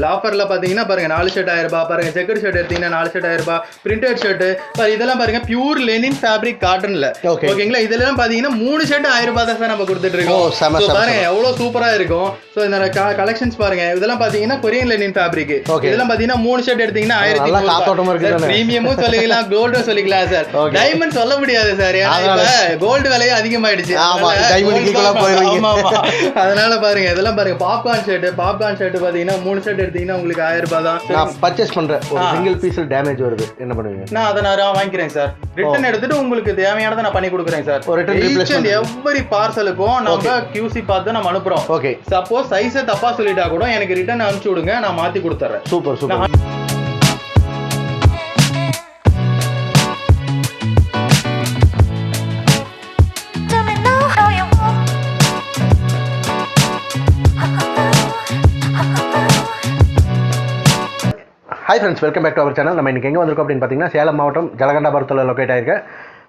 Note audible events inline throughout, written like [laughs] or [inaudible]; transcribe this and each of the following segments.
ஆஃபர்ல பாத்தீங்கன்னா பாருங்க நாலு ஷர்ட் ஆயிரம் ரூபாய் பாருங்க செக்கர் ஷர்ட் எடுத்தீங்கன்னா நாலு ஷர்ட் ஆயிரம் ரூபாய் பிரிண்டட் ஷர்ட் இதெல்லாம் பாருங்க பியூர் லெனின் ஃபேப்ரிக் காட்டன்ல. ஓகேங்களா இதெல்லாம் பாத்தீங்கன்னா மூணு ஷர்ட் ஆயிரம் ரூபாய் தான் சார் நம்ம கொடுத்துட்டு இருக்கோம். பாருங்க எவ்வளவு சூப்பரா இருக்கும். சோ இந்த கலெக்ஷன்ஸ் பாருங்க இதெல்லாம் பாத்தீங்கன்னா கொரியன் லெனின் ஃபேப்ரிக். இதெல்லாம் பாத்தீங்கன்னா மூணு ஷர்ட் எடுத்தீங்கன்னா ஆயிரத்தி? பிரீமியமும் சொல்லிக்கலாம் கோல்டும் சொல்லிக்கலாம் சார். டைமண்ட் சொல்ல முடியாது சார் ஏன்னா கோல்டு விலையும் அதிகமாயிடுச்சு. அதனால பாருங்க இதெல்லாம் பாருங்க பாப்கார்ன் ஷர்ட் பாப்கார்ன் ஷர்ட் பாத்தீங்கன்னா மூணு ஷர்ட் எடுத்தீங்கன்னா உங்களுக்கு ஆயிரம் ரூபாய் தான். நான் பர்ச்சேஸ் பண்றேன். ஒரு. சிங்கிள் பீஸ் டேமேஜ் வருது. என்ன பண்ணுவீங்க? நான் அதை நான் வாங்கிக்கிறேன் சார் ரிட்டர்ன் எடுத்துட்டு உங்களுக்கு தேவையானதை நான் பண்ணி கொடுக்குறேன் சார் ஒரு return replacement. எவ்வரி பார்சலுக்கும் நம்ம QC பார்த்து நம்ம அனுப்புறோம். ஓகே சப்போஸ் சைஸை தப்பா சொல்லிட்டா கூட எனக்கு ரிட்டர்ன் அனுப்பிச்சு விடுங்க நான் மாத்தி கொடுத்துறேன் super super hi friends welcome back to our channel நம்ம இன்னைக்கு எங்கே வந்திருக்கோம் அப்படின்னு பார்த்தீங்கன்னா சேலம் மாவட்டம் ஜலகண்டாபுரத்தில் லொக்கேட் ஆயிருக்க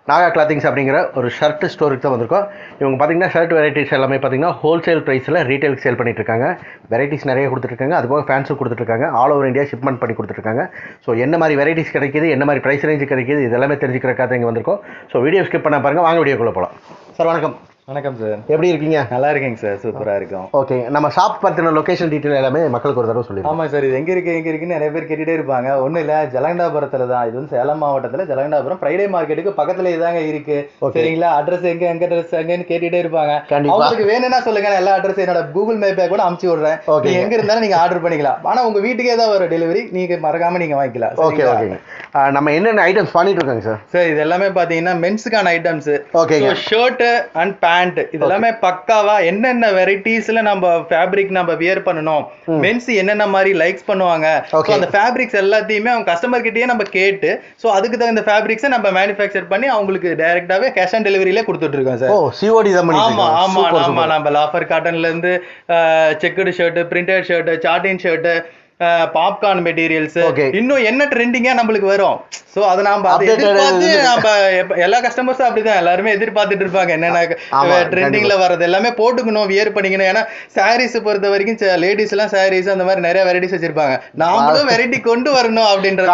நாகா கிளாத்திங்ஸ் அப்படிங்கிற ஒரு ஷர்ட் ஸ்டோருக்கு தான் வந்திருக்கோம். இவங்க பார்த்தீங்கன்னா ஷர்ட் வெரைட்டிஸ் எல்லாமே பார்த்தீங்கன்னா ஹோல்சேல் ப்ரைஸில் ரீட்டைலுக்கு சேல் பண்ணிட்டுருக்காங்க வெரைட்டிஸ் நிறைய கொடுத்துருக்காங்க அதுபோக ஃபேன்ஸும் கொடுத்துட்ருக்காங்க ஆல் ஓவர் இந்தியா ஷிப்மெண்ட் பண்ணி கொடுத்துருக்காங்க ஸோ என்ன மாதிரி வெரைட்டிஸ் கிடைக்கிது? என்ன மாதிரி ப்ரைஸ் ரேஞ்சு கிடைக்கிது? இது எல்லாமே தெரிஞ்சுக்கிறக்காக இங்கே வந்திருக்கோம். ஸோ வீடியோ ஸ்கிப் பண்ண பாருங்கள் வாங்க வீடியோக்குள்ளே போகலாம் சார் வணக்கம். வணக்கம் சார் எப்படி இருக்கீங்க? நல்லா இருக்கேங்க சார் சூப்பரா இருக்கும். ஓகே நம்ம ஷாப் பற்றின லொகேஷன் டீட்டெயில் எல்லாமே மக்களுக்கு ஒரு தடவை சொல்லிடுவோம் ஆமா சார் இது எங்க இருக்கு எங்க இருக்குன்னு நிறைய பேர் கேட்டுட்டே இருப்பாங்க. ஒண்ணு இல்ல ஜலகண்டாபுரத்துல தான். இது வந்து சேலம் மாவட்டத்துல ஜலகண்டாபுரம் ஃப்ரைடே மார்க்கெட்டுக்கு பக்கத்துல இதாங்க இருக்கு. சரிங்களா? அட்ரஸ் எங்க எங்க அட்ரஸ் எங்கன்னு கேட்டுட்டே இருப்பாங்க. அவங்களுக்கு வேணும்னா சொல்லுங்க. நான் எல்லா அட்ரஸ் என்னோட கூகுள் மேப்பே கூட அமுச்சு விடுறேன். நீங்க எங்க இருந்தாலும் நீங்க ஆர்டர் பண்ணிக்கலாம். ஆனா உங்க வீட்டுக்கே தான் வரும் டெலிவரி நீங்க மறக்காம நீங்க வாங்கிக்கலாம். ஓகே ஆ, நம்ம என்னென்ன ஐட்டம்ஸ் பண்ணிட்டு இருக்காங்க சார் சார் இது எல்லாமே பாத்தீங்கன்னா மென்ஸுக்கான ஐட்டம்ஸ் ஓகேங்க ஷர்ட் அண்ட் பேண்ட் இது எல்லாமே பக்காவா என்னென்ன வெரைட்டிஸ்ல நம்ம ஃபேப்ரிக் நம்ம வியர் பண்ணணும். மென்ஸ் என்னென்ன மாதிரி லைக்ஸ் பண்ணுவாங்க. அந்த ஃபேப்ரிக்ஸ் எல்லாத்தையுமே அவங்க கஸ்டமர் கிட்டயே நம்ம கேட்டு சோ அதுக்கு தகுந்த ஃபேப்ரிக்ஸை நம்ம மேனுஃபேக்சர் பண்ணி அவங்களுக்கு டைரக்டாவே கேஷ் ஆன் டெலிவரியிலே கொடுத்துட்டு இருக்கோம் சார் ஓ சிஓடி தான் ஆமா. ஆமா ஆமா. நம்ம லாஃபர் காட்டன்ல இருந்து checked shirt printed shirt satin shirt popcorn materials. இன்னும் என்ன ட்ரெண்டிங்கா நம்மளுக்கு வரும்? சோ அதை நாம எதிர்பார்த்து நம்ம எல்லா கஸ்டமர்ஸும் அப்படிதான். எல்லாருமே எதிர்பார்த்துட்டு இருப்பாங்க. என்னென்ன ட்ரெண்டிங்ல வர்றது எல்லாமே போட்டுக்கணும் வியர் பண்ணிக்கணும். ஏன்னா சாரீஸ் பொறுத்த வரைக்கும் லேடிஸ் எல்லாம் சாரீஸ் அந்த மாதிரி நிறைய வெரைட்டிஸ் வச்சிருப்பாங்க. நாமளும் வெரைட்டி கொண்டு வரணும் அப்படின்றது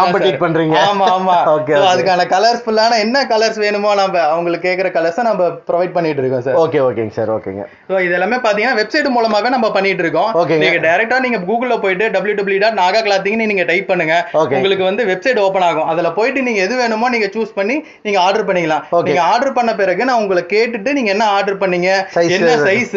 பண்றீங்க. ஆமா ஆமா. [laughs] அதுக்கான கலர்ஸ்ஃபுல்லான என்ன கலர்ஸ் வேணுமோ நம்ம அவங்களுக்கு கேக்குற கலர்ஸை நம்ம ப்ரொவைட் பண்ணிட்டு இருக்கோம் சார் ஓகே ஓகேங்க சார் ஓகேங்க ஸோ இது எல்லாமே பார்த்தீங்கன்னா வெப்சைட் மூலமாவே நம்ம பண்ணிட்டு இருக்கோம். ஓகேங்க. நீங்க டைரக்டா நீங்க கூகுள்ல போயிட்டு டபிள்யூ டபிள்யூ டாட் நாகா கிளாத்திங்னு நீங்க டைப் பண்ணுங்க. உங்களுக்கு வந்து வெப்சைட் ஓபன் ஆகும் அதுல போயிட்டு நீங்க எது வேணுமோ நீங்க சூஸ் பண்ணி நீங்க ஆர்டர் பண்ணிக்கலாம். நீங்க ஆர்டர் பண்ண பிறகு நான் உங்களை கேட்டுட்டு நீங்க என்ன ஆர்டர் பண்ணீங்க என்ன? சைஸ்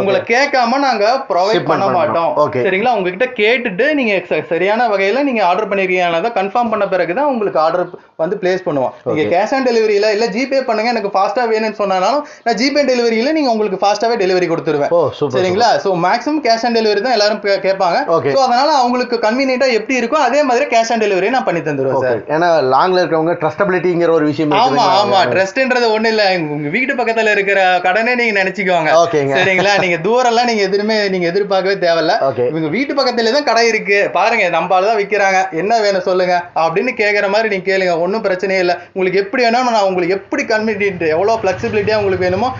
உங்களை கேட்காம நாங்க ப்ரொவைட் பண்ண. மாட்டோம். சரிங்களா உங்ககிட்ட கேட்டுட்டு நீங்க சரியான வகையில நீங்க ஆர்டர் பண்ணிருக்கீங்க கன்ஃபார்ம் பண்ண பிறகு தான் உங்களுக்கு ஆர்டர் வந்து பிளேஸ் பண்ணுவோம் நீங்க. கேஷ் ஆன் டெலிவரியில இல்ல ஜிபே பண்ணுங்க எனக்கு ஃபாஸ்டா வேணும்னு சொன்னாலும் நான் ஜிபே டெலிவரியில நீங்க உங்களுக்கு ஃபாஸ்டாவே டெலிவரி கொடுத்துருவேன் சூப்பர் சரிங்களா so maximum cash on delivery தான் எல்லாரும் கேட்பாங்க. சோ அதனால அவங்களுக்கு கன்வீனியன்ட்டா எப்படி இருக்கோ அதே மாதிரி கேஷ் ஆன் டெலிவரி நான் பண்ணி தந்துருவேன் சார். ஏன்னா லாங்ல இருக்கவங்க ட்ரஸ்டபிலிட்டிங்கிற ஒரு விஷயம் ஆமா? ஆமா. ட்ரஸ்ட்ன்றது ஒண்ணு இல்ல. உங்க வீட்டு பக்கத்துல இருக்கிற கடனே நீங்க நினைச்சுக்கோங்க. ஓகேங்க. சரிங்களா? நீங்க தூரம் எல்லாம் நீங்க எதுவுமே நீங்க எதிர்பார்க்கவே தேவையில்ல. இவங்க வீட்டு பக்கத்துல தான் கடை இருக்கு. பாருங்க நம்ம தான் விக்கிறாங்க. என்ன வேணும் சொல்லுங்க. அப்படின்னு கேக்குற மாதிரி நீங்க கேளுங்க. ஒன்றும் பிரச்சனையே இல்லை. உங்களுக்கு எப்படி வேணும் நான் உங்களுக்கு எப்படி கன்வீனியன்ட் எவ்வளவு ஃபிளெக்சிபிலிட்டியா உங்களுக்கு வேணுமோ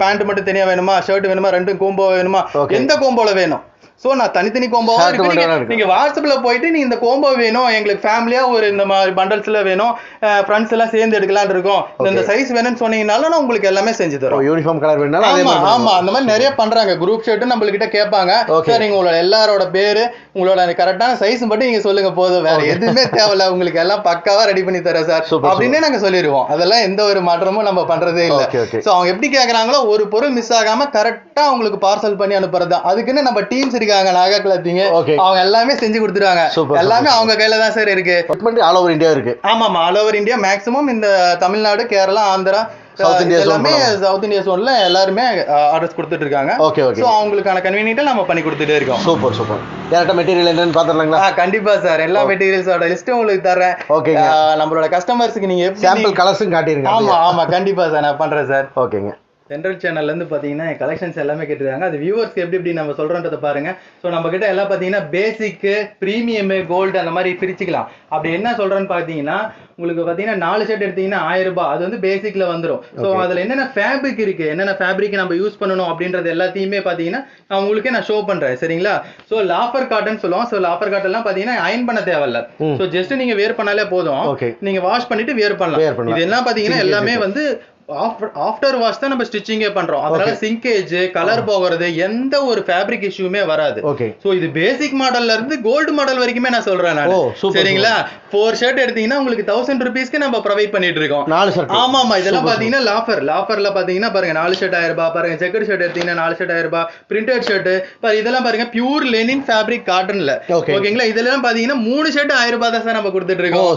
பேண்ட் மட்டும் தனியா வேணுமா ஷர்ட் வேணுமா ரெண்டும் கோம்போ வேணுமா. எந்த கோம்போல வேணும்? சோ நான் தனித்தனி கோம்போவா இருக்கு நீங்க- இருக்கு. நீங்க வாட்ஸ்அப்ல போயிட்டு நீங்க இந்த கோம்போ வேணும் எங்களுக்கு ஃபேமிலியா ஒரு இந்த மாதிரி பண்டல்ஸ்ல வேணும் ஃப்ரெண்ட்ஸ் எல்லாம் சேர்ந்து எடுக்கலாம்னு இருக்கோம். இந்த- சைஸ் வேணும்னு சொன்னீங்கனாலும் நான் உங்களுக்கு எல்லாமே செஞ்சு தரோம். யூனிஃபார்ம் கலர் வேணாலும் ஆமா ஆமா. அந்த மாதிரி நிறைய பண்றாங்க. குரூப் ஷர்ட் நம்மள்கிட்ட கேட்பாங்க. சார் உங்களோட எல்லாரோட பேரு உங்களோட கரெக்டான சைஸ் மட்டும் நீங்க சொல்லுங்க போதும். வேற எதுவுமே தேவையில்ல. உங்களுக்கு எல்லாம் பக்காவா ரெடி பண்ணி தரேன் சார் அப்படின்னே நாங்க சொல்லிடுவோம். அதெல்லாம் எந்த ஒரு மாற்றமும் நம்ம பண்றதே இல்ல. சோ அவங்க எப்படி கேக்குறாங்களோ ஒரு பொருள் மிஸ் ஆகாம கரெக்டா அவங்களுக்கு பார்சல் பண்ணி அனுப்புறது அதுக்குன்னு நம்ம டீம்ஸ் இருக்காங்க நாகா Okay. அவங்க எல்லாமே செஞ்சு கொடுத்துருவாங்க. எல்லாமே. அவங்க கையில தான் சார் இருக்கு. ஆல் ஓவர் இந்தியா இருக்கு. ஆமாமா ஆல் ஓவர் இந்தியா மேக்ஸிமம் இந்த தமிழ்நாடு கேரளா ஆந்திரா India zone எல்லாமே. சவுத் இந்தியா சோன்ல எல்லாருமே ஆர்டர்ஸ் கொடுத்துட்டு இருக்காங்க. ஓகே ஓகே சோ அவங்களுக்கான கன்வீனியன்ட்டை நம்ம பண்ணி கொடுத்துட்டே இருக்கோம். சூப்பர் சூப்பர் டேரக்டா மெட்டீரியல் என்னன்னு பாத்துறலாங்களா கண்டிப்பா சார் எல்லா மெட்டீரியல்ஸோட லிஸ்ட்டும் உங்களுக்கு தரேன் ஆ, நம்மளோட கஸ்டமர்ஸ்க்கு நீங்க சாம்பிள் கலர்ஸும் காட்டிருங்க ஆமா ஆமா. கண்டிப்பா சார் நான் பண்றேன் சார் ஓகேங்க சென்ட்ரல் சேனல்லேருந்து பார்த்தீங்கன்னா கலெக்ஷன்ஸ் எல்லாமே கேட்டிருக்காங்க. அது வியூவர்ஸ்க்கு எப்படி எப்படி நம்ம சொல்கிறோன்றத பாருங்க. ஸோ நம்ம கிட்ட எல்லாம் பார்த்தீங்கன்னா பேசிக்கு ப்ரீமியமு கோல்டு அந்த மாதிரி பிரிச்சுக்கலாம். அப்படி என்ன சொல்கிறேன்னு பார்த்தீங்கன்னா உங்களுக்கு பார்த்தீங்கன்னா நாலு ஷர்ட் எடுத்தீங்கன்னா ஆயிரம் ரூபாய். அது வந்து பேசிக்ல வந்துடும் ஸோ அதில் என்னென்ன ஃபேப்ரிக் இருக்கு என்னென்ன ஃபேப்ரிக் நம்ம யூஸ் பண்ணணும் அப்படின்றது எல்லாத்தையுமே பார்த்தீங்கன்னா நான் உங்களுக்கே நான் ஷோ பண்றேன். சரிங்களா? ஸோ லாஃபர் காட்டன் சொல்லுவோம். ஸோ லாஃபர் காட்டன்லாம் பார்த்தீங்கன்னா அயன் பண்ண தேவையில்ல. ஸோ ஜஸ்ட் நீங்க வேர் பண்ணாலே போதும். Okay. நீங்க வாஷ் பண்ணிட்டு வேர் பண்ணலாம். பண்ணலாம். இது எல்லாம் பார்த்தீங்கன்னா எல்லாமே வந்து ஆஃப்டர் வாஷ் தான் நம்ம ஸ்டிச்சிங்கே பண்றோம். அதனால சிங்கேஜ் கலர் போகிறது எந்த ஒரு ஃபேப்ரிக் இஷ்யூமே வராது. ஓகே சோ இது பேசிக் மாடல்ல இருந்து கோல்டு மாடல் வரைக்குமே நான் சொல்றேன் நான். சரிங்களா? ஃபோர் ஷர்ட் எடுத்தீங்கன்னா உங்களுக்கு தௌசண்ட் ருபீஸ்க்கு நம்ம ப்ரொவைட் பண்ணிட்டு இருக்கோம். நாலு ஷர்ட் ஆமா ஆமா இதெல்லாம் பாத்தீங்கன்னா லாஃபர் லாஃபர்ல பாத்தீங்கன்னா பாருங்க நாலு ஷர்ட் ஆயிரம் ரூபாய். பாருங்க செக்கர் ஷர்ட் எடுத்தீங்கன்னா நாலு ஷர்ட் ஆயிரம் ரூபாய். பிரிண்டட் ஷர்ட் இதெல்லாம் பாருங்க பியூர் லெனின் ஃபேப்ரிக் காட்டன்ல. ஓகேங்களா இதெல்லாம் பாத்தீங்கன்னா மூணு ஷர்ட் ஆயிரம் ரூபாய் தான் சார் நம்ம கொடுத்துட்டு இருக்கோம்.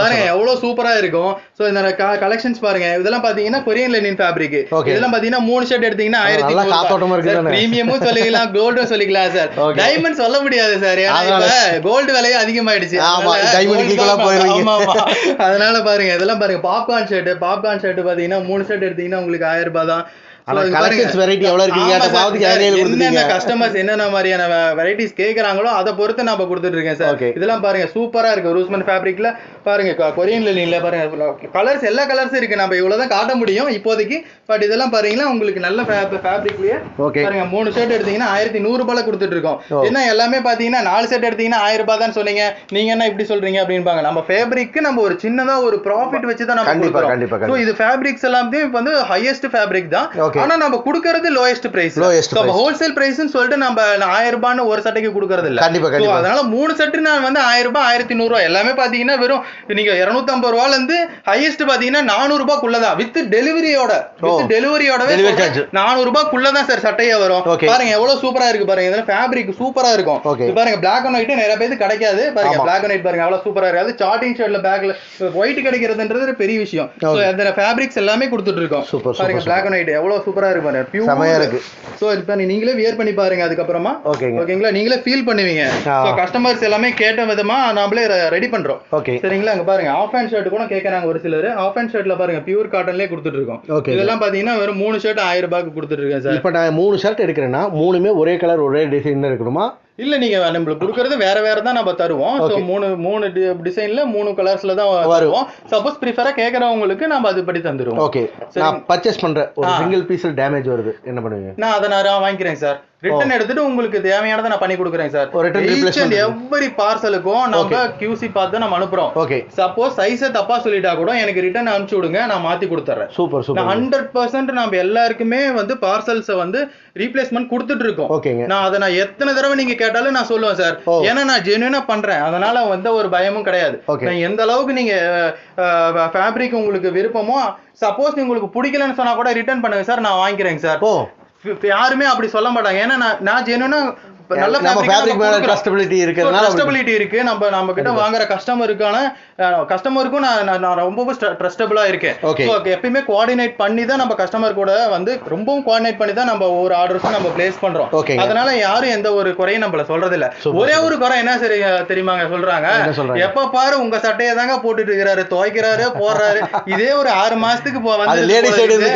பாருங்க. எவ்வளவு சூப்பரா இருக்கும். சோ இந்த கலெக்ஷன்ஸ் பாருங்க. இதெல்லாம் பாத்தீங்கன்னா கொரியன் லெனின் ஃபேப்ரிக். இதெல்லாம் பாத்தீங்கன்னா மூணு ஷர்ட் எடுத்தீங்கன்னா ஆயிரத்தி? பிரீமியமும் சொல்லிக்கலாம் கோல்டும் சொல்லிக்கலாம் சார். டைமண்ட் சொல்ல முடியாது சார் ஏன்னா கோல்டு விலையும் அதிகமாயிடுச்சு. அதனால பாருங்க இதெல்லாம் பாருங்க பாப்கார்ன் ஷர்ட் பாப்கார்ன் ஷர்ட் பாத்தீங்கன்னா மூணு ஷர்ட் எடுத்தீங்கன்னா உங்களுக்கு ஆயிரம் ரூபாய் தான். என்னென்ன கஸ்டமர்ஸ் என்னென்ன மாதிரியான வெரைட்டிஸ் கேக்குறாங்களோ அதை பொறுத்து நம்ம கொடுத்துட்டு இருக்கேன் சார். இதெல்லாம் பாருங்க சூப்பரா இருக்கு. ரூஸ்மன் ஃபேப்ரிக்ல பாருங்க கொ- கொரியன் லினின்ல பாருங்க கலர்ஸ் எல்லா கலர்ஸ் இருக்கு. நம்ம இவ்வளவுதான் காட்ட முடியும் இப்போதைக்கு. பட் இதெல்லாம் பாருங்களா உங்களுக்கு நல்ல ஃபேப்ரிக்லயே. பாருங்க மூணு ஷர்ட் எடுத்தீங்கன்னா ஆயிரத்தி நூறு ரூபாய் கொடுத்துட்டு இருக்கோம். ஓ. என்ன எல்லாமே பாத்தீங்கன்னா நாலு ஷர்ட் எடுத்தீங்கன்னா ஆயிரம் ரூபாய் தான் சொன்னீங்க. நீங்க என்ன இப்படி சொல்றீங்க அப்படின்பாங்க நம்ம ஃபேப்ரிக்கு நம்ம ஒரு சின்னதா ஒரு ப்ராஃபிட் வச்சு தான் நம்ம. இது ஃபேப்ரிக்ஸ் எல்லாமே இப்ப வந்து ஹையஸ்ட் ஃபேப்ரிக் தான். ஆனா நம்ம கொடுக்கறது lowest price Lowest price. Wholesale பிரைஸ்னு சொல்லிட்டு நம்ம ஆயிரம் ரூபான்னு ஒரு சட்டைக்கு கொடுக்கறது இல்ல கண்டிப்பா. அதனால மூணு சட்டு நான் வந்து ஆயிரம் ரூபாய் ஆயிரத்தி நூறு ரூபாய் எல்லாமே பாத்தீங்கன்னா வெறும் நீங்க இருநூத்தம்பது ரூபால இருந்து ஹையஸ்ட் பாத்தீங்கன்னா நானூறு ரூபாய்க்குள்ளதான் வித் டெலிவரியோட. வித் டெலிவரியோட charge. நானூறு ரூபாய்க்குள்ளதான் சார் சட்டையே வரும். பாருங்க எவ்வளவு சூப்பரா இருக்கு பாருங்க இதெல்லாம் ஃபேப்ரிக் சூப்பரா இருக்கும் பாருங்க பிளாக் அண்ட் ஒயிட் நிறைய பேருக்கு கிடைக்காது பாருங்க. பிளாக் அண்ட் ஒயிட் பாருங்க அவ்வளவு சூப்பரா இருக்கு அது சார்ட்டிங் ஷர்ட்ல பேக்ல ஒயிட் கிடைக்கிறதுன்றது பெரிய விஷயம். அந்த ஃபேப்ரிக்ஸ் எல்லாமே கொடுத்துட்டு இருக்கோம் பாருங்க. பிளாக் அண்ட் ஒயிட் எவ்வளவு சூப்பரா இருக்கு பாருங்க. பியூர் செமையா இருக்கு. சோ இப்போ நீங்களே வியர் பண்ணி பாருங்க அதுக்கப்புறமா. ஓகேங்க. ஓகேங்களா நீங்களே ஃபீல் பண்ணுவீங்க. ஸோ கஸ்டமர்ஸ் எல்லாமே கேட்ட விதமா நாமளே ரெடி பண்றோம். ஓகே சரிங்களா? அங்க பாருங்க ஆஃப் ஹேண்ட் ஷர்ட் கூட கேட்கறாங்க ஒரு சிலர். ஆஃப் ஹேண்ட் ஷர்ட்ல பாருங்க பியூர் காட்டன்லயே கொடுத்துட்டு இருக்கோம். இதெல்லாம் பாத்தீங்கன்னா வெறும் மூணு ஷர்ட் ஆயிரம் ரூபாய்க்கு கொடுத்துட்டு இருக்கேன் சார் இப்போ நான் மூணு ஷர்ட் எடுக்கிறேன்னா மூணுமே ஒரே கலர் ஒரே டிசைன் தான் இருக்கணுமா? இல்ல நீங்க நம்மளுக்கு கொடுக்கறது வேற வேற தான் நம்ம தருவோம் ஸோ. மூணு மூணு டிசைன்ல மூணு கலர்ஸ்ல தான். வருவோம் சப்போஸ் ப்ரிஃபரா கேட்கறவங்களுக்கு நம்ம அதுபடி தந்துருவோம் ஓகே. நான் பர்ச்சேஸ் பண்றேன் ஒரு. சிங்கிள் பீஸில் டேமேஜ் வருது என்ன பண்ணுவீங்க நான் அதை நான் வாங்கிக்கிறேன் சார் ரிட்டர்ன் எடுத்துட்டு உங்களுக்கு தேவையானதை நான் பண்ணி கொடுக்குறேன் சார். ஒரு replacement. எவ்வரி பார்சலுக்கும் நம்ம QC பார்த்து நம்ம அனுப்புறோம். ஓகே சப்போஸ் சைஸை தப்பா சொல்லிட்டா கூட எனக்கு ரிட்டர்ன் அனுப்பிச்சு விடுங்க நான் மாத்தி கொடுத்துறேன் சூப்பர் சூப்பர் ஹண்ட்ரட் பர்சன்ட் நம்ம எல்லாருக்குமே வந்து பார்சல்ஸை வந்து ரீப்ளேஸ்மெண்ட் கொடுத்துட்டு இருக்கோம். ஓகேங்க நான் அதை நான் எத்தனை தடவை நீங்க கேட்டாலும் நான் சொல்லுவேன் சார். ஓ. ஏன்னா நான் ஜென்யூனா பண்றேன். அதனால எந்த ஒரு பயமும் கிடையாது. எந்த அளவுக்கு நீங்க ஃபேப்ரிக் உங்களுக்கு விருப்பமோ சப்போஸ் உங்களுக்கு பிடிக்கலன்னு சொன்னா கூட ரிட்டர்ன் பண்ணுங்க சார். நான் வாங்கிக்கிறேங்க சார். ஓ யாருமே அப்படி சொல்ல மாட்டாங்க. ஏன்னா நான் நான் ஜென்யூனா நல்ல நம்ம ஃபேப்ரிக் மேல இருக்கிறதுனால இருக்கு. நம்ம நம்ம கிட்ட வாங்குற கஸ்டமருக்கான கஸ்டமருக்கும் நான் ரொம்பவும் ட்ரஸ்டபிளா இருக்கேன். எப்பயுமே கோஆர்டினேட் பண்ணி தான் நம்ம கஸ்டமர் கூட வந்து ரொம்பவும் கோஆர்டினேட் பண்ணி தான் நம்ம ஒவ்வொரு ஆர்டர்ஸும் நம்ம பிளேஸ் பண்றோம். அதனால யாரும் எந்த ஒரு குறையும் நம்மள சொல்றது இல்ல ஒரே ஒரு குறை என்ன சரி தெரியுமாங்க? சொல்றாங்க? எப்ப பாரு உங்க சட்டையை தாங்க போட்டுட்டு இருக்கிறாரு. துவைக்கிறாரு போடுறாரு. இதே ஒரு ஆறு மாசத்துக்கு வந்து.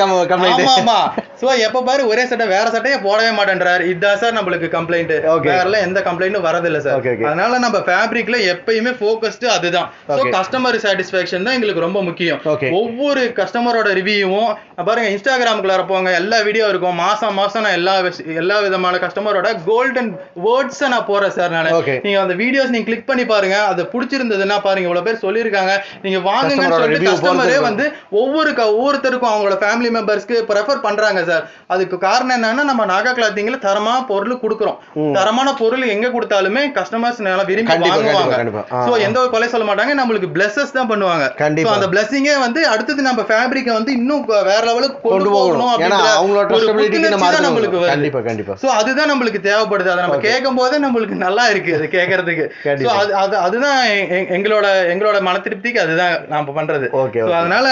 ஆமா ஆமா சோ எப்ப பாரு ஒரே சட்டை வேற சட்டையை போடவே மாட்டேன்றாரு. இதுதான் சார் நம்மளுக்கு கம்ப்ளைண்ட். வேற எந்த கம்ப்ளைண்ட்டும் வரதில்ல சார். அதனால நம்ம ஃபேப்ரிக்ல எப்பயுமே ஃபோக்கஸ்டு அதுதான். ஸோ. கஸ்டமர் சாட்டிஸ்ஃபேக்ஷன் தான் எங்களுக்கு ரொம்ப முக்கியம். ஒவ்வொரு கஸ்டமரோட ரிவ்யூவும் பாருங்க இன்ஸ்டாகிராமுக்குள்ள போங்க எல்லா வீடியோ இருக்கும். மாசம் மாசம் நான் எல்லா எல்லா விதமான கஸ்டமரோட கோல்டன் வேர்ட்ஸ் நான் போறேன் சார் நான். நீங்க அந்த வீடியோஸ் நீங்க கிளிக் பண்ணி பாருங்க. அது பிடிச்சிருந்ததுன்னா பாருங்க இவ்வளவு பேர் சொல்லியிருக்காங்க. நீங்க வாங்குங்கன்னு சொல்லிட்டு கஸ்டமரே வந்து ஒவ்வொரு ஒவ்வொருத்தருக்கும் அவங்களோட ஃபேமிலி மெம்பர்ஸ்க்கு ப்ரெஃபர் பண்றாங்க சார். அதுக்கு காரணம் என்னன்னா நம்ம நாகா கிளாத்திங்ல தரமா பொருள் கொடுக்குறோம். தரமான பொருள் எங்க கொடுத்தாலுமே கஸ்டமர்ஸ் நல்லா விரும்பி வாங்குவாங்க. சோ. எந்த ஒரு கொலை சொல்ல மாட்டாங்க நம்மளுக்கு பிளஸஸ் தான் பண்ணுவாங்க. கண்டிப்பா. அந்த பிளஸிங்கே வந்து அடுத்தது நம்ம ஃபேப்ரிக்கை வந்து இன்னும் வேற லெவலுக்கு கொண்டு போகணும் நம்மளுக்கு கண்டிப்பா கண்டிப்பா. சோ அதுதான் நம்மளுக்கு தேவைப்படுது. அதை நம்ம கேட்கும் போதே நம்மளுக்கு நல்லா இருக்கு அது கேட்கறதுக்கு. சோ. அது அது அதுதான் எங்களோட எங்களோட மன திருப்திக்கு அதுதான் நாம பண்றது. Okay. அதனால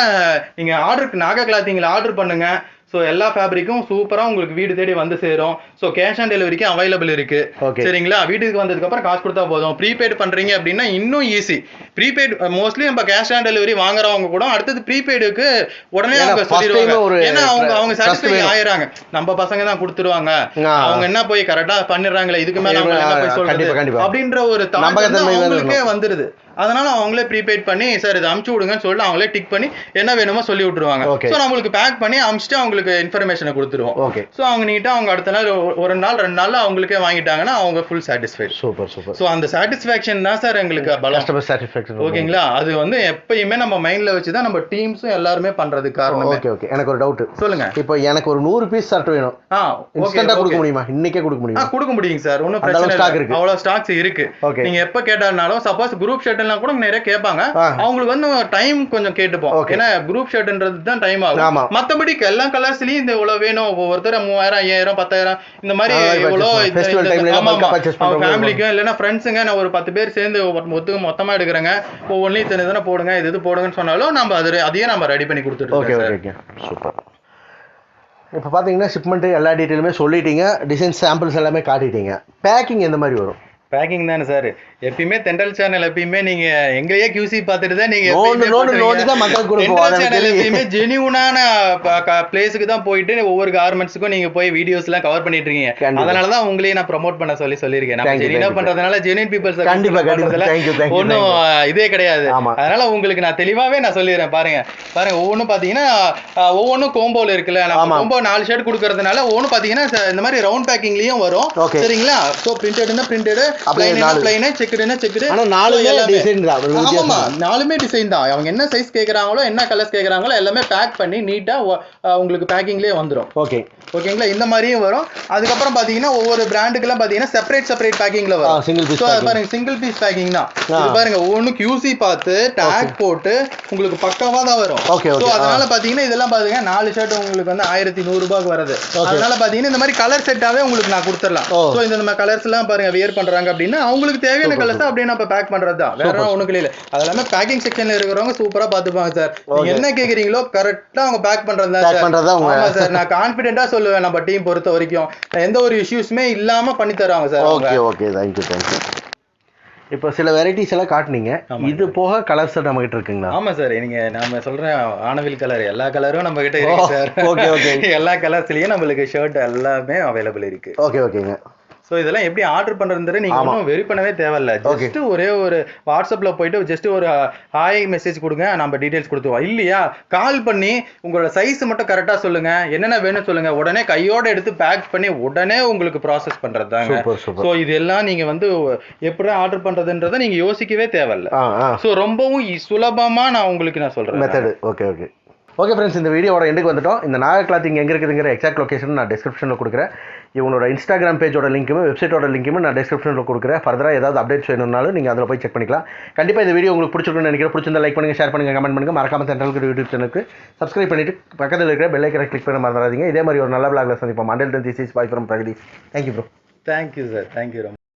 நீங்க ஆர்டருக்கு நாகா கிளாத்திங்ல ஆர்டர் பண்ணுங்க. ஸோ எல்லா ஃபேப்ரிக்கும் சூப்பரா உங்களுக்கு வீடு தேடி வந்து சேரும் ஸோ கேஷ் ஆன் டெலிவரிக்கு அவைலபிள் இருக்கு. சரிங்களா வீட்டுக்கு வந்ததுக்கு அப்புறம் காசு கொடுத்தா போதும் ப்ரீபெய்ட் பண்றீங்க அப்படின்னா இன்னும் ஈஸி ப்ரீபெய்ட் மோஸ்ட்லி நம்ம கேஷ் ஆன் டெலிவரி வாங்குறவங்க கூட அடுத்தது ப்ரீபெய்டுக்கு உடனே அவங்க சொல்லிடுவாங்க ஏன்னா அவங்க அவங்க சாட்டிஸ்ஃபை. ஆயிராங்க நம்ம பசங்க தான் கொடுத்துருவாங்க. அவங்க என்ன போய் கரெக்டா பண்ணிடுறாங்களே இதுக்கு மேல அவங்க என்ன போய் சொல்றது. அப்படின்ற ஒரு. அவங்களுக்கே வந்துருது அதனால அவங்களே ப்ரீபெய்ட் பண்ணி சார் இதை அமுச்சு விடுங்கன்னு சொல்லிட்டு அவங்களே டிக் பண்ணி என்ன வேணுமோ சொல்லி விட்டுருவாங்க Okay. ஸோ நம்மளுக்கு பேக் பண்ணி அமுச்சுட்டு அவங்களுக்கு இன்ஃபர்மேஷனை கொடுத்துருவோம். ஓகே ஸோ அவங்க நீட்டா அவங்க அடுத்த நாள் ஒரு- நாள் ரெண்டு நாள்ல அவங்களுக்கே வாங்கிட்டாங்கன்னா அவங்க full satisfied super super so அந்த சாட்டிஸ்ஃபேக்ஷன் தான் சார் எங்களுக்கு கஸ்டமர் சாட்டிஸ்ஃபேக்ஷன் ஓகேங்களா அது வந்து எப்பயுமே நம்ம மைண்ட்ல வச்சு தான் நம்ம டீம்ஸும் எல்லாருமே பண்றதுக்கு காரணமே. ஓகே ஓகே எனக்கு ஒரு டவுட் சொல்லுங்க. இப்போ எனக்கு ஒரு நூறு பீஸ் ஷர்ட் வேணும். ஆ இன்ஸ்டன்டா கொடுக்க ஓகே முடியுமா? இன்னைக்கே கொடுக்க முடியுமா? கொடுக்க முடியுங்க சார் ஒன்றும் பிரச்சனை இல்லை. இருக்கு. அவ்வளோ ஸ்டாக்ஸ் இருக்கு. Okay. நீங்க எப்ப கேட்டாலும் சப்போஸ் குரூப் ஷர்ட் எல்லாம் கூட நிறைய கேட்பாங்க. அவங்களுக்கு வந்து டைம் கொஞ்சம் கேட்டுப்போம். ஏன்னா குரூப் ஷர்ட்ன்றது தான் டைம். ஆகும். மத்தபடி எல்லா கலர்ஸ்லயும் இந்த இவ்வளவு வேணும். ஒவ்வொருத்தர் மூவாயிரம் ஐயாயிரம் பத்தாயிரம். இந்த மாதிரி இவ்வளோ ஃபேமிலிக்கும் இல்லைன்னா ஃப்ரெண்ட்ஸுங்க நான் ஒரு பத்து பேர் சேர்ந்து ஒத்துக்கு மொத்தமா எடுக்கிறேங்க. ஒவ்வொன்றையும் இத்தனை தானே போடுங்க இது இது போடுங்கன்னு சொன்னாலும் நம்ம அது அதையே நம்ம ரெடி பண்ணி இருக்கோம் ஓகே ஓகே சூப்பர் இப்போ பார்த்தீங்கன்னா ஷிப்மெண்ட்டு எல்லா டீட்டெயிலுமே சொல்லிட்டீங்க. டிசைன் சாம்பிள்ஸ் எல்லாமே காட்டிட்டீங்க. பேக்கிங் எந்த மாதிரி வரும்? பேக்கிங் தானே சார் எப்பயுமே தென்றல் சேனல் எப்பயுமே நீங்க எங்கேயே QC பார்த்துட்டு தான் நீங்க எனக்கு சேனல். எப்பயுமே ஜெனியூனான பிளேஸுக்கு தான் போயிட்டு ஒவ்வொரு கார்மெண்ட்ஸுக்கும் நீங்க போய் வீடியோஸ் எல்லாம் கவர் பண்ணிட்டு இருக்கீங்க. அதனால தான் உங்களையும் நான் ப்ரோமோட் பண்ண சொல்லி சொல்லியிருக்கேன் you, ஜெனியூனா. பண்றதுனால ஜெனியூன் பீப்பிள்ஸ் கண்டிப்பா, கண்டிப்பா. ஒன்றும் இதே கிடையாது. அதனால உங்களுக்கு நான் தெளிவாவே நான் சொல்லிடுறேன் பாருங்க பாருங்க ஒவ்வொன்றும் பாத்தீங்கன்னா ஒவ்வொன்றும் கோம்போல இருக்குல்ல நம்ம. கோம்போ நாலு ஷர்ட் கொடுக்கறதுனால ஒவ்வொன்றும் பாத்தீங்கன்னா ச- இந்த மாதிரி ரவுண்ட் பேக்கிங்லயும் வரும். சரிங்களா ஸோ பிரிண்டட்னா பிரிண்டட் பிளைன் நாலு. பிளைன் செக்குடுனா செக்குடு ஆனா நாலுமே டிசைன் தான். நாலுமே டிசைன் அவங்க என்ன சைஸ் கேக்குறாங்களோ என்ன கலர்ஸ் கேக்குறாங்களோ எல்லாமே பேக் பண்ணி நீட்டா உங்களுக்கு பேக்கிங்லயே வந்துரும். ஓகே ஓகேங்களா இந்த மாதிரியும் வரும். அதுக்கப்புறம் பாத்தீங்கன்னா ஒவ்வொரு பிராண்டுக்கெல்லாம் பாத்தீங்கன்னா செப்பரேட் செப்பரேட் பேக்கிங்ல வரும். அது packing. பாருங்க சிங்கிள் பீஸ் பேக்கிங் தான். இது பாருங்க ஒவ்வொன்றும் QC பார்த்து டேக் போட்டு உங்களுக்கு பக்காவா தான் வரும். ஆ. அதனால பாத்தீங்கன்னா இதெல்லாம் பாத்தீங்கன்னா நாலு ஷர்ட் உங்களுக்கு வந்து ஆயிரத்தி நூறு ரூபாய்க்கு வருது அதனால பாத்தீங்கன்னா இந்த மாதிரி கலர் செட்டாவே உங்களுக்கு நான் கொடுத்துடலாம். ஸோ இந்த நம்ம கலர்ஸ் எல்லாம் பாருங்க வியர் பண்றாங்க. அப்படின்னா அவங்களுக்கு தேவையான கலர்ஸ் அப்படியே நம்ம பேக் பண்றது தான் வேற ஒண்ணும் கிடையாது அதெல்லாமே பேக்கிங் செக்ஷன்ல இருக்கிறவங்க சூப்பரா பாத்துப்பாங்க சார் நீங்க. என்ன கேக்குறீங்களோ கரெக்டா அவங்க பேக் பண்றது தான் சார் ஆமா நான் கான்பிடென்ட்டா சொல்லுவேன் நம்ம டீம் பொறுத்த வரைக்கும். எந்த ஒரு இஷ்யூஸ்மே இல்லாம பண்ணி தருவாங்க sir. Okay okay thank you thank you இப்போ சில வெரைட்டிஸ் எல்லாம் காட்டுனீங்க. இது போக கலர்ஸ் நம்ம கிட்ட இருக்குங்களா? ஆமா சார் நீங்க நாம சொல்றேன் ஆனவில் கலர் எல்லா கலரும் நம்ம கிட்ட இருக்கு சார் okay, okay. [laughs] எல்லா கலர்ஸ்லயும் நம்மளுக்கு ஷர்ட் எல்லாமே அவைலபிள் இருக்கு. ஓகே ஓகேங்க சோ இதெல்லாம் எப்படி ஆர்டர் பண்றதுன்றது நீங்க. ஒன்றும் வெரி பண்ணவே தேவையில்ல. ஜஸ்ட் ஒரே ஒரு வாட்ஸ்அப்ல போயிட்டு ஜஸ்ட் ஒரு ஹாய் மெசேஜ் கொடுங்க நம்ம டீடைல்ஸ் கொடுத்துருவோம். இல்லையா? கால் பண்ணி உங்களோட சைஸ் மட்டும் கரெக்டா சொல்லுங்க. என்னென்ன வேணும் சொல்லுங்க. உடனே கையோட எடுத்து பேக் பண்ணி உடனே உங்களுக்கு ப்ராசஸ் பண்றது தாங்க ஸோ இதெல்லாம் நீங்க வந்து எப்படி ஆர்டர் பண்றதுன்றதை நீங்க யோசிக்கவே தேவையில்ல. ஸோ ரொம்பவும் இ- சுலபமா நான் உங்களுக்கு நான் சொல்றேன். Method okay okay okay friends இந்த வீடியோவோட எண்டுக்கு வந்துட்டோம். இந்த நாகா இங்கே எங்கே இருக்குதுங்கிற எக்ஸாக்ட் லொக்கேஷன் நான் டிஸ்கிரிப்ஷனில் கொடுக்குறேன். இவங்களோட இன்ஸ்டாகிராம் பேஜோட லிங்க்குமே வெப்சைட்டோட லிங்க்குமே நான் டிஸ்கிரிப்ஷனில் கொடுக்குறேன். ஃபர்தராக ஏதாவது அப்டேட்ஸ் வேணும்னாலும் நீங்கள் அதில் போய் செக் பண்ணிக்கலாம். கண்டிப்பாக இந்த வீடியோ உங்களுக்கு பிடிச்சிருக்குன்னு நினைக்கிறேன். பிடிச்சிருந்தா லைக் பண்ணுங்கள் ஷேர் பண்ணுங்கள் கமெண்ட் பண்ணுங்கள் மறக்காம சென்ட்ரல் யூடியூப் சேனலுக்கு சப்ஸ்கிரைப் பண்ணிட்டு பக்கத்தில் இருக்கிற பெல்லைக்கரை கிளிக் பண்ண மறந்துடாதீங்க. இதே மாதிரி ஒரு நல்ல பிளாக்ல சந்திப்போம். மண்டல் தன் this is boy from Pragati thank you bro thank you sir thank you ரொம்ப